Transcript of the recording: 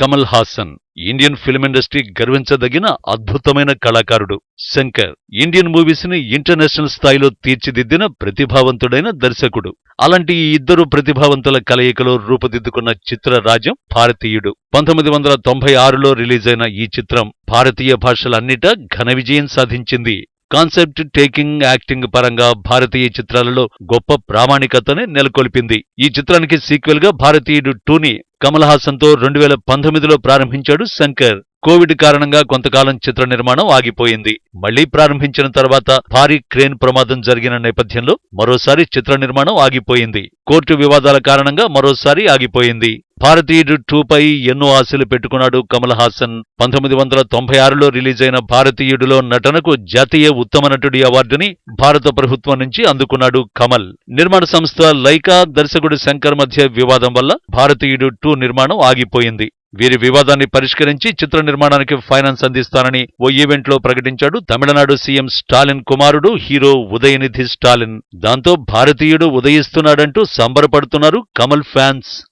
Kamal Haasan Indian film industry గర్వించదగిన అద్భుతమైన కళాకారుడు. శంకర్ ఇండియన్ మూవీస్ని ఇంటర్నేషనల్ స్థాయిలో తీర్చిదిద్దిన ప్రతిభావంతుడైన దర్శకుడు. అలాంటి ఈ ఇద్దరు ప్రతిభావంతుల కలయికలో రూపుదిద్దుకున్న చిత్రరాజ్యం భారతీయుడు. పంతొమ్మిది వందల తొంభై ఆరులో రిలీజైన ఈ చిత్రం భారతీయ భాషలన్నిటా ఘన విజయం సాధించింది. కాన్సెప్ట్ టేకింగ్ యాక్టింగ్ పరంగా భారతీయ చిత్రాలలో గొప్ప ప్రామాణికతని నెలకొల్పింది. ఈ చిత్రానికి సీక్వెల్గా భారతీయుడు టూని కమల్ హాసన్తో రెండు వేల పంతొమ్మిదిలో ప్రారంభించాడు శంకర్. కోవిడ్ కారణంగా కొంతకాలం చిత్ర నిర్మాణం ఆగిపోయింది. మళ్ళీ ప్రారంభించిన తర్వాత భారీ క్రేన్ ప్రమాదం జరిగిన నేపథ్యంలో మరోసారి చిత్ర నిర్మాణం ఆగిపోయింది. కోర్టు వివాదాల కారణంగా మరోసారి ఆగిపోయింది. భారతీయుడు టూ పై ఎన్నో ఆశలు పెట్టుకున్నాడు కమల్ హాసన్. పంతొమ్మిది వందల తొంభై ఆరులో రిలీజ్ అయిన భారతీయుడిలో నటనకు జాతీయ ఉత్తమ నటుడి అవార్డుని భారత ప్రభుత్వం నుంచి అందుకున్నాడు కమల్. నిర్మాణ సంస్థ లైకా దర్శకుడు శంకర్ మధ్య వివాదం వల్ల భారతీయుడు టూ నిర్మాణం ఆగిపోయింది. వీరి వివాదాన్ని పరిష్కరించి చిత్ర నిర్మాణానికి ఫైనాన్స్ అందిస్తానని ఓ ఈవెంట్లో ప్రకటించాడు తమిళనాడు సీఎం స్టాలిన్ కుమారుడు హీరో ఉదయనిధి స్టాలిన్. దాంతో భారతీయుడు ఉదయిస్తున్నాడంటూ సంబరపడుతున్నారు కమల్ ఫ్యాన్స్.